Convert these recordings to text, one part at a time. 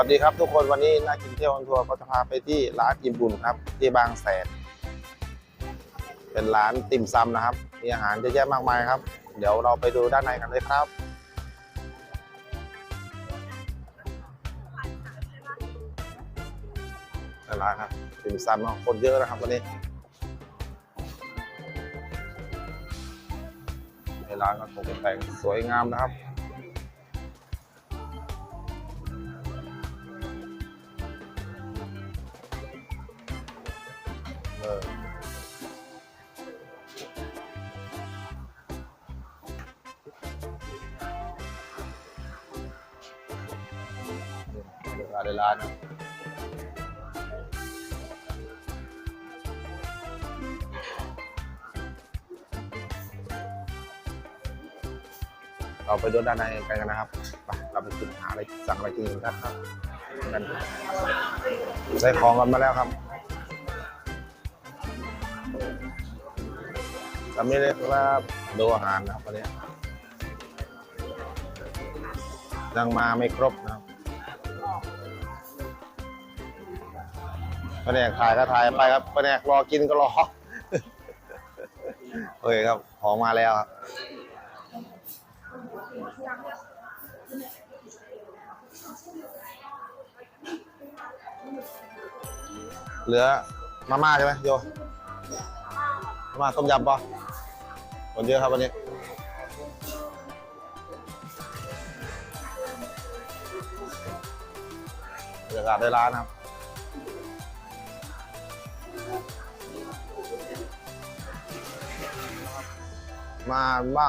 วัสดีครับทุกคนวันนี้นักกินเที่ยวออนทัวร์ก็จะพาไปที่ร้านอิ่มบุญครับ ที่บางแสนเป็นร้านติ่มซำนะครับ มีอาหารเยอะแยะมากมายครับ เดี๋ยวเราไปดูด้านในกันเลยครับในร้านครับติ่มซำคนเยอะนะครับวันนี้ในร้านก็ตกแต่งสวยงามนะครับ เออเวลานร้านะเราไปดูด้านในกันกันนะครับ ไป เราไปกินหาอะไรสั่งอะไรกินกันครับกันได้ของกันมาแล้วครับ สามีเลยครับดูอาหารนะครับวันนี้ยังมาไม่ครบนะครับแผนกถ่ายก็ถ่ายไปครับแผนกรอกินก็รอโอเคครับของมาแล้วครับเหลือมาม่าใช่ไหมโยมาต้มยำปะ คนเยอะครับวันนี้บรรยากาศในร้านครับมาม่า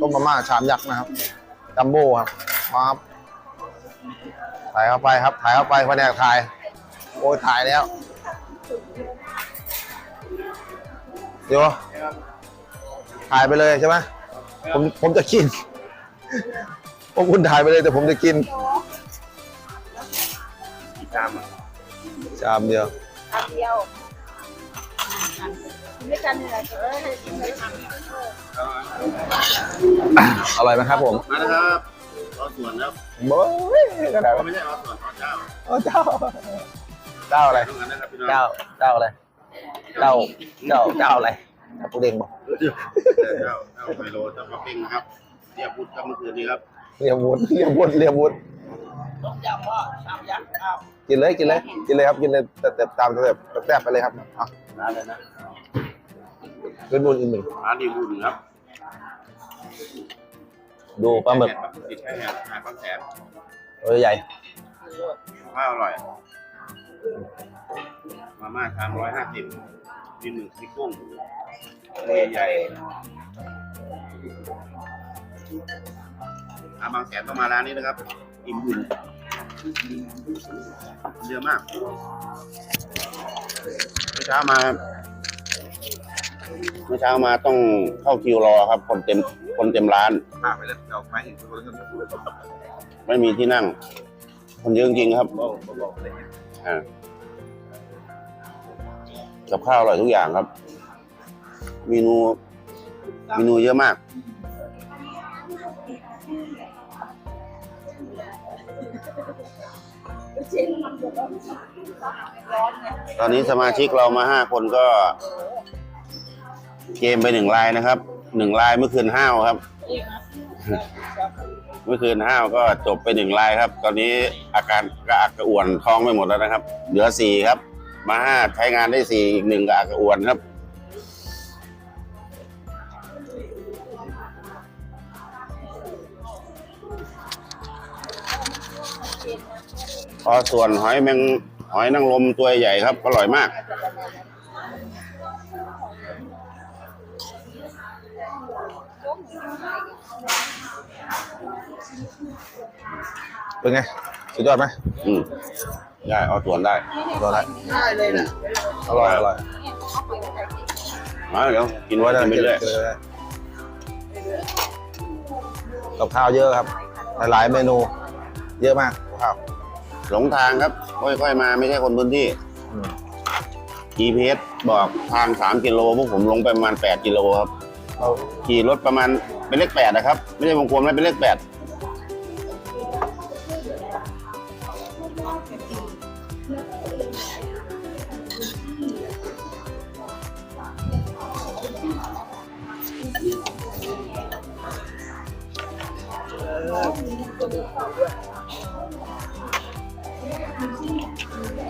ต้มมาม่าชามยักษ์นะครับจัมโบ้ครับมาครับถ่ายเข้าไปครับ ถ่ายเข้าไปแผนกถ่าย โอ้ยถ่ายแล้วเดี๋ยว ถ่ายไปเลยใช่ไหมผมผมจะกินพวกคุณถ่ายไปเลยแต่ผมจะกินชามอะชามเดียวอันเดียวไม่กันเหนื่อยเออให้กินไม่ทอร่อยไหมครับผมมานะครับรอส่วนครับเบ้ยก็ได้ไม่ใช่รอส่วนรอเจ้าโอ้เจ้า เจ้าอะไรต้องกันนะครับพี่น้องเจ้า เจ้าอะไร เจ้า เจ้า เจ้าอะไร เจ้าปูเด้งบอกเจ้าเจ้าไมโลเจ้าป๊อปปิ้งนะครับเรียบพุทธครับเมื่อคืนนี้ครับเรียบวุ้นเรียบวุ้นเรียบวุ้นำต้มยำว่าชามยักษ์ข้าวกินเลยกินเลยกินเลยครับกินเลยแต่แต่ตามสเต็ปแซ่บไปเลยครับอะร้านเลยนะเป็นบุญอีกหนึ่งร้านดีบุญครับ ดูปลาหมึกติดแค่แหนหาดบางแสนเออใหญ่ข้าวอร่อย มาม่าชามร้อยห้าสิบ มีหมึกมีกุ้งตัวใหญ่อาบางแสนต้องมาร้านนี้นะครับ อิ่มบุญเยอะมากเมื่อเช้ามาเมื่อเช้ามาต้องเข้าคิวรอครับ คนเต็มคนเต็มร้านมาไปแล้วเอาไม้อีกคนนึงไม่มีที่นั่ง คนเยอะจริงๆครับอ่า กับข้าวอร่อยทุกอย่างครับ เมนูเมนูเยอะมาก ตอนนี้สมาชิกเรามาห้าคนก็ เกมไปหนึ่งลายนะครับหนึ่งลายเมื่อคืนห้าวครับ เมื่อคืนห้าวก็จบไปหนึ่งลายครับ ตอนนี้อาการกระอักกระอ่วนท้องไปหมดแล้วนะครับ เหลือสี่ครับ มาห้าใช้งานได้สี่อีกหนึ่งกระอักกระอ่วนครับ พอส่วนหอยแมงหอยนางรมตัวใหญ่ครับ อร่อยมาก เป็นไง สุดยอดไหมอืม ได้เอาส่วนได้ตัวได้ได้เลยนะอร่อยอร่อยมาเดี๋ยวกินไว้ได้ไม่เรื่ยกับข้าวเยอะครับ หลายเมนู เยอะมากข้าวหลงทางครับ ค่อยๆมาไม่ใช่คนพื้นที่ GPS บอกทางมกิโลพวกผมลงไปประมาณแปดกิโลครับขี่รถประมาณเป็นเลขแปดนะครับ ไม่ใช่วงกลมนะเป็นเลขแปด ใ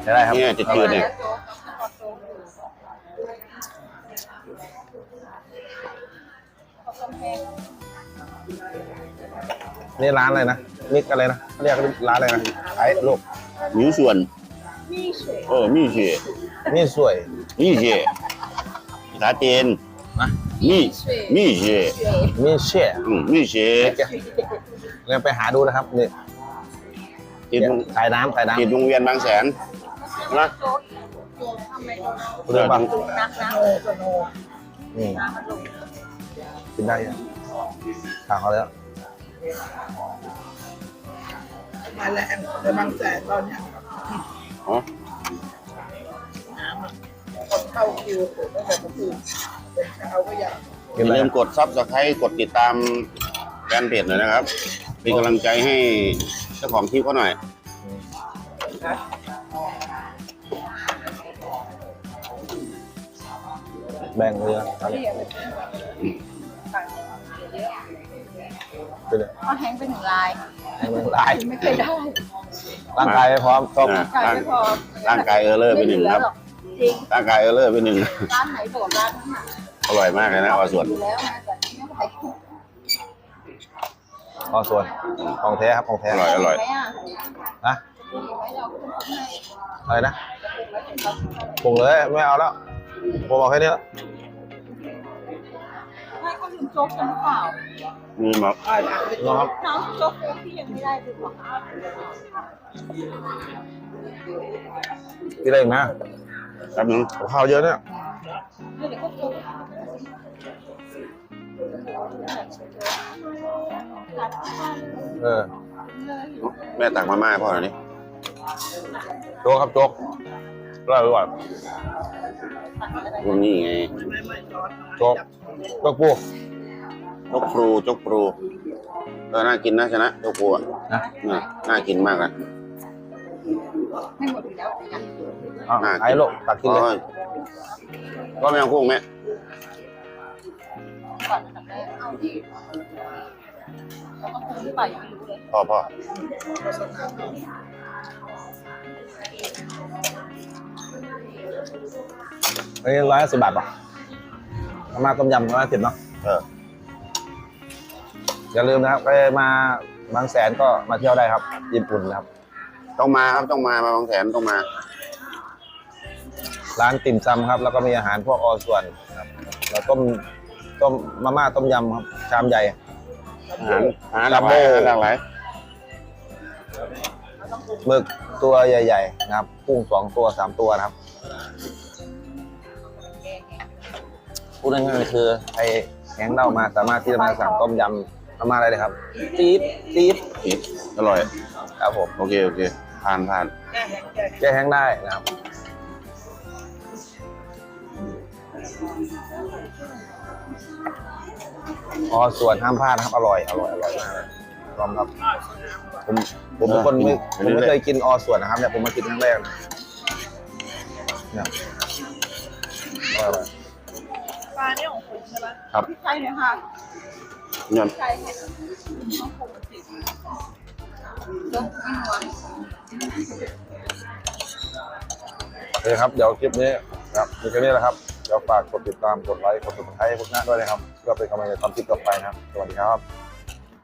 ะได้ครับเนี่ยจะจืดเนี่ยนี่ร้านอะไรนะนี่อะไรนะเรียกร้านอะไรนะไอ้ลูกนิ้วส่วน นี่เฉยเออมี่เฉยนี่สวย มี่เฉยภาษาจีนนะ มี่มี่เฉยมีเชี่ยอืมมี่เฉยเราไปหาดูนะครับนี่ติดวงขายน้ำขายน้ำติดวงเวียนบางแสนนะทำไมเรื่องบางนักนะนี่กินได้ยังทางเขาแล้วมาแรงในบางแสนตอนเนี้ย อ๋อคนเข้าคิวผมตั้งแต่เมื่อคืนเป็นเช้าก็อยากอกินย่าอะไรลืมกดซับสไครต์กดติดตามแฟนเพจหน่อยนะครับ เป็นกำลังใจให้เจ้าของคลิปเขาหน่อยแบ่งเลยนะเป็นไงเขาแห้งเป็นหนึ่งลาย ให้มันหลาย ไม่เคยได้ ร่างกายไม่พร้อมต้องอ่าใช่ไม่พอร่างกายเออเลอร์ไปหนึ่งครับ จริง ร่างกายเออเลอร์ไปหนึ่งร้านไหนโดดร้านนั้นน่ะอร่อยมากเลยนะออส่วนอยู่แล้วนะแต่ไม่ไปพอส่วนของแท้ครับของแท้อร่อยอร่อยไหมอะนะมีไหมเราคุณทำให้อะไรนะจะปรุงไว้ถึงเราปรุงเลยไม่เอาแล้วผมบอกแค่นี้แล้ว ให้เขาลืมโจ๊กกันหรือเปล่ามีมานะครับน้ำโจ๊กที่ยังไม่ได้ดูหรอคะกินอะไรอีกนะแป๊บนึงกับข้าวเยอะเนี่ยเดี๋ยวก็โจ๊กเออ แม่ตักมาม่าให้พ่อหน่อยนี่โจ๊กครับโจ๊กอร่อยกว่าพวกนี้ไงโจ๊กโจ๊กปู จกปรูจกปรูเออน่ากินนะชนะจกปรูอะนะน่าน่ากินมากนะให้หมดอยู่แล้วอย่างอ้าวน่ากินไอ้ลูกตักกินเลยโอ้ยก็ไม่เอากุ้งแม่ก่อนอันดับแรกเอาดีแล้วก็คงหรือเปล่ายังไม่รู้เลยพ่อพ่ออันนี้ร้อยสิบบาทป่ะมาม่าต้มยำร้อยสิบเนาะเออ อย่าลืมนะครับไปมาบางแสนก็มาเที่ยวได้ครับญี่ปุ่นนะครับ ต้องมาครับต้องมามาบางแสนต้องมา ร้านติ่มซำครับ แล้วก็มีอาหารพวกออส่วนครับแล้วต้มต้มมาม่าต้มยำครับชามใหญ่ อาหารอาหารหลากหลายอาหารหลากหลายหมึกตัวใหญ่ ๆ นะครับกุ้งสองตัวสามตัวนะครับพูดง่ายๆคือไอ้แห้งเล่ามาสามารถที่จะมาสั่งต้มยำ มาม่าอะไรเลยครับจี๊ดจี๊ดอิดอร่อย ครับผมโอเค โอเค ผ่านผ่านแก้แห้งได้นะครับออส่วนห้ามพลาดนะครับอร่อยอร่อยอร่อยมากเลยพร้อมครับผมผมเป็นคนไม่ผมไม่เคยกินออส่วนนะครับเนี่ยผมมากินครั้งแรกนะเนี่ยอร่อยปลาเนี่ยของคุณใช่ไหมครับ ใช่เลยค่ะเงั้นโอเคครับ เดี๋ยวคลิปนี้ครับมีแค่นี้แหละครับ เดี๋ยวฝากกดติดตาม กดไลค์ กดติดตามให้พวกน้าด้วยนะครับ เพื่อเป็นกำลังใจทำคลิปต่อไปนะครับ สวัสดีครับ